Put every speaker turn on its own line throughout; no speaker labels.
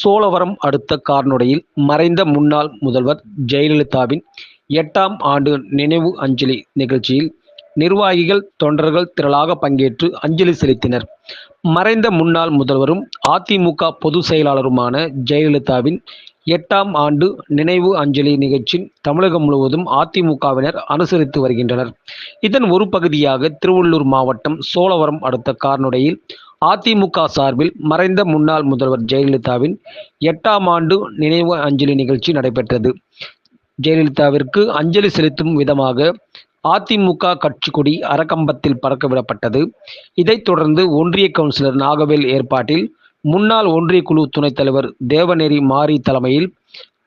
சோழவரம் அடுத்த கார்நொடையில் மறைந்த முன்னாள் முதல்வர் ஜெயலலிதாவின் எட்டாம் ஆண்டு நினைவு அஞ்சலி நிகழ்ச்சியில் நிர்வாகிகள் தொண்டர்கள் திரளாக பங்கேற்று அஞ்சலி செலுத்தினர். மறைந்த முன்னாள் முதல்வரும் அதிமுக பொதுச் செயலாளருமான ஜெயலலிதாவின் எட்டாம் ஆண்டு நினைவு அஞ்சலி நிகழ்ச்சி தமிழகம் முழுவதும் அதிமுகவினர் அனுசரித்து வருகின்றனர். இதன் ஒரு பகுதியாக திருவள்ளூர் மாவட்டம் சோழவரம் அடுத்த கார்நொடையில் அதிமுக சார்பில் மறைந்த முன்னாள் முதல்வர் ஜெயலலிதாவின் எட்டாம் ஆண்டு நினைவு அஞ்சலி நிகழ்ச்சி நடைபெற்றது. ஜெயலலிதாவிற்கு அஞ்சலி செலுத்தும் விதமாக அதிமுக கட்சி கொடி அறக்கம்பத்தில் பறக்கவிடப்பட்டது. இதைத் தொடர்ந்து ஒன்றிய கவுன்சிலர் நாகவேல் ஏற்பாட்டில் முன்னாள் ஒன்றிய குழு துணைத் தலைவர் தேவநேரி மாரி தலைமையில்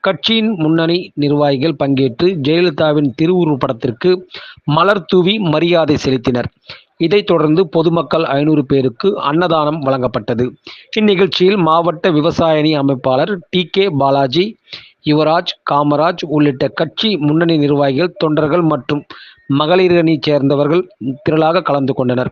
கட்சியின் முன்னணி நிர்வாகிகள் பங்கேற்று ஜெயலலிதாவின் திருவுருவ படத்திற்கு மலர் தூவி மரியாதை செலுத்தினர். இதைத் தொடர்ந்து பொதுமக்கள் ஐநூறு பேருக்கு அன்னதானம் வழங்கப்பட்டது. இந்நிகழ்ச்சியில் மாவட்ட விவசாயணி அமைப்பாளர் டி கே பாலாஜி யுவராஜ் காமராஜ் உள்ளிட்ட கட்சி முன்னணி நிர்வாகிகள் தொண்டர்கள் மற்றும் மகளிரணி சேர்ந்தவர்கள் திரளாக கலந்து கொண்டனர்.